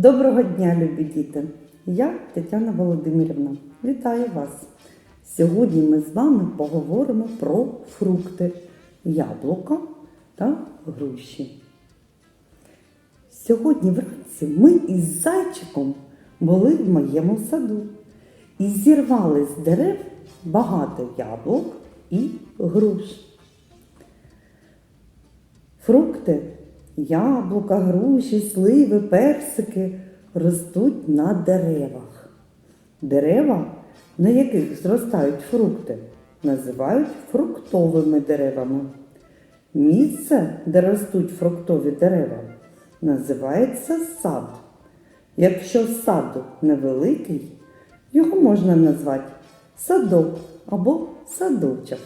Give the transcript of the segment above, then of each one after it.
Доброго дня, любі діти! Я Тетяна Володимирівна. Вітаю вас! Сьогодні ми з вами поговоримо про фрукти, яблука та груші. Сьогодні вранці ми із зайчиком були в моєму саду і зірвали з дерев багато яблук і груш. Фрукти, яблука, груші, сливи, персики ростуть на деревах. Дерева, на яких зростають фрукти, називають фруктовими деревами. Місце, де ростуть фруктові дерева, називається сад. Якщо сад невеликий, його можна назвати садок або садочок.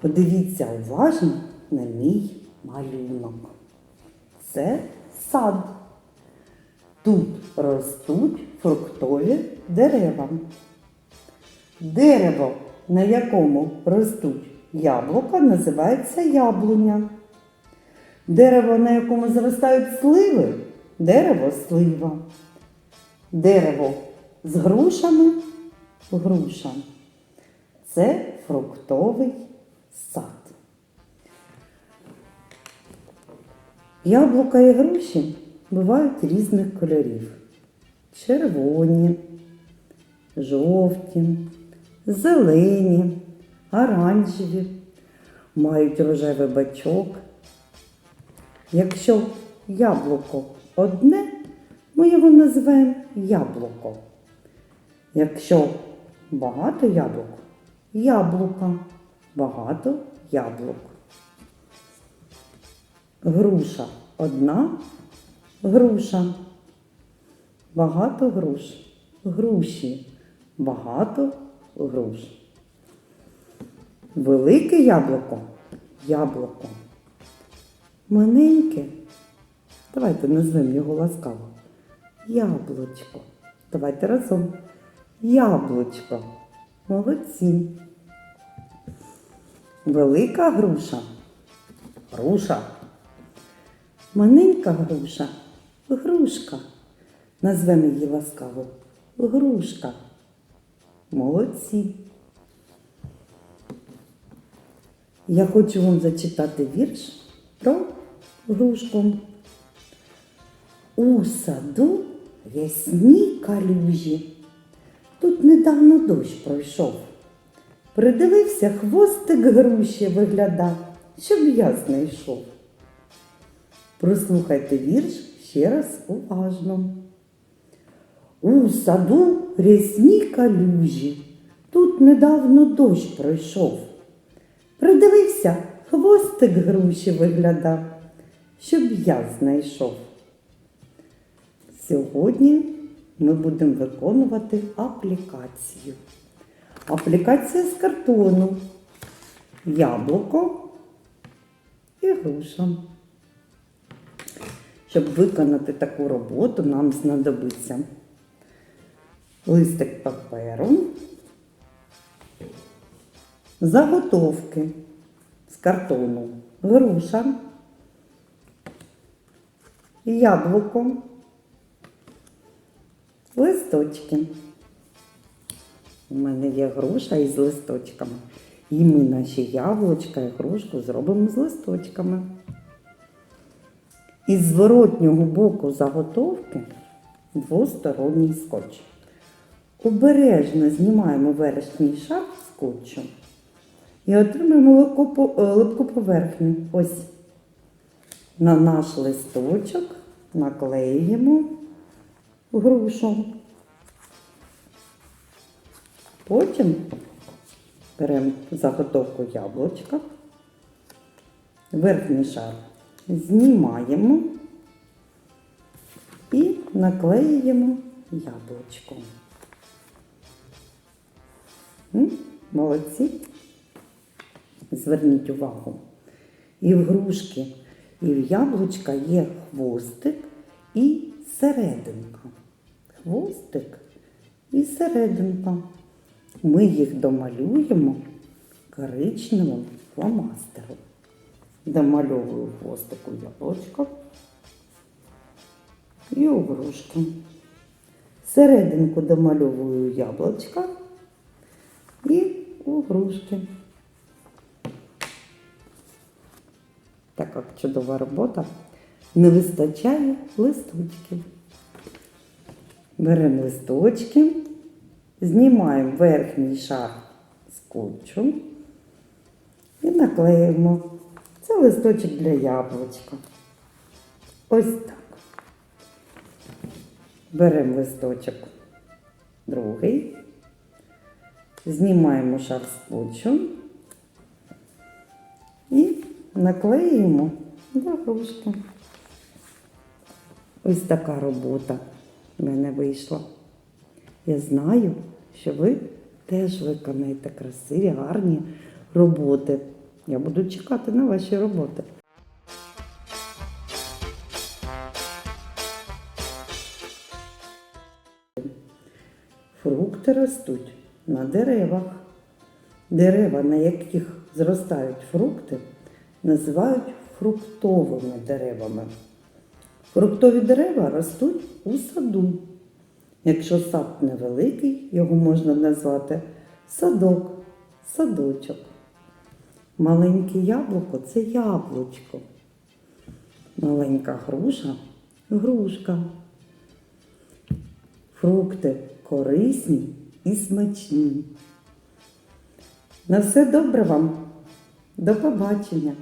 Подивіться уважно на мій малюнок. Це сад. Тут ростуть фруктові дерева. Дерево, на якому ростуть яблука, називається яблуня. Дерево, на якому зростають сливи, дерево слива. Дерево з грушами груша. Це фруктовий сад. Яблука і груші бувають різних кольорів. Червоні, жовті, зелені, оранжеві, мають рожевий бачок. Якщо яблуко одне, ми його називаємо яблуко. Якщо багато яблук, яблука, багато яблук. Груша одна, груша, багато груш, груші, багато груш. Велике яблуко, яблуко. Маленьке. Давайте назвемо його ласкаво. Яблучко. Давайте разом. Яблучко. Молодці. Велика груша. Груша. Маленька груша. Грушка. Назвемо її ласкаво. Грушка. Молодці. Я хочу вам зачитати вірш про грушку. У саду рясні калюжі. Тут недавно дощ пройшов. Придивився, хвостик груші виглядав, щоб я знайшов. Прослухайте вірш ще раз уважно. У саду рясні калюжі. Тут недавно дощ пройшов. Придивився, хвостик груші виглядав, щоб я знайшов. Сьогодні ми будемо виконувати аплікацію. Аплікація з картону, яблуко і груша. Щоб виконати таку роботу, нам знадобиться листик паперу, заготовки з картону, груша, яблуко, листочки. У мене є груша із листочками. І ми наші яблучка і грушку зробимо з листочками. Із зворотнього боку заготовки двосторонній скотч. Обережно знімаємо верхній шар скотчу і отримаємо липку, е, поверхню. Ось на наш листочок наклеїмо грушу. Потім беремо заготовку яблучка, верхній шар знімаємо і наклеюємо яблучко. Молодці. Зверніть увагу. І в грушки, і в яблучка є хвостик і серединка. Хвостик і серединка. Ми їх домалюємо коричневим фломастером. домальовую хвостику яблучко і огрушки. Серединку домальовую яблучка і огрушки. Така чудова робота. Не вистачає листочків. Беремо листочки, знімаємо верхній шар скотчу і наклеїмо. Це листочок для яблучка. Ось так. Беремо листочок другий, знімаємо шар скотчу і наклеїмо грушки. Ось така робота в мене вийшла. Я знаю, що ви теж виконаєте красиві, гарні роботи. Я буду чекати на ваші роботи. Фрукти ростуть на деревах. Дерева, на яких зростають фрукти, називають фруктовими деревами. Фруктові дерева ростуть у саду. Якщо сад невеликий, його можна назвати садок, садочок. Маленьке яблуко це яблучко. Маленька груша грушка. Фрукти корисні і смачні. На все добре вам. До побачення!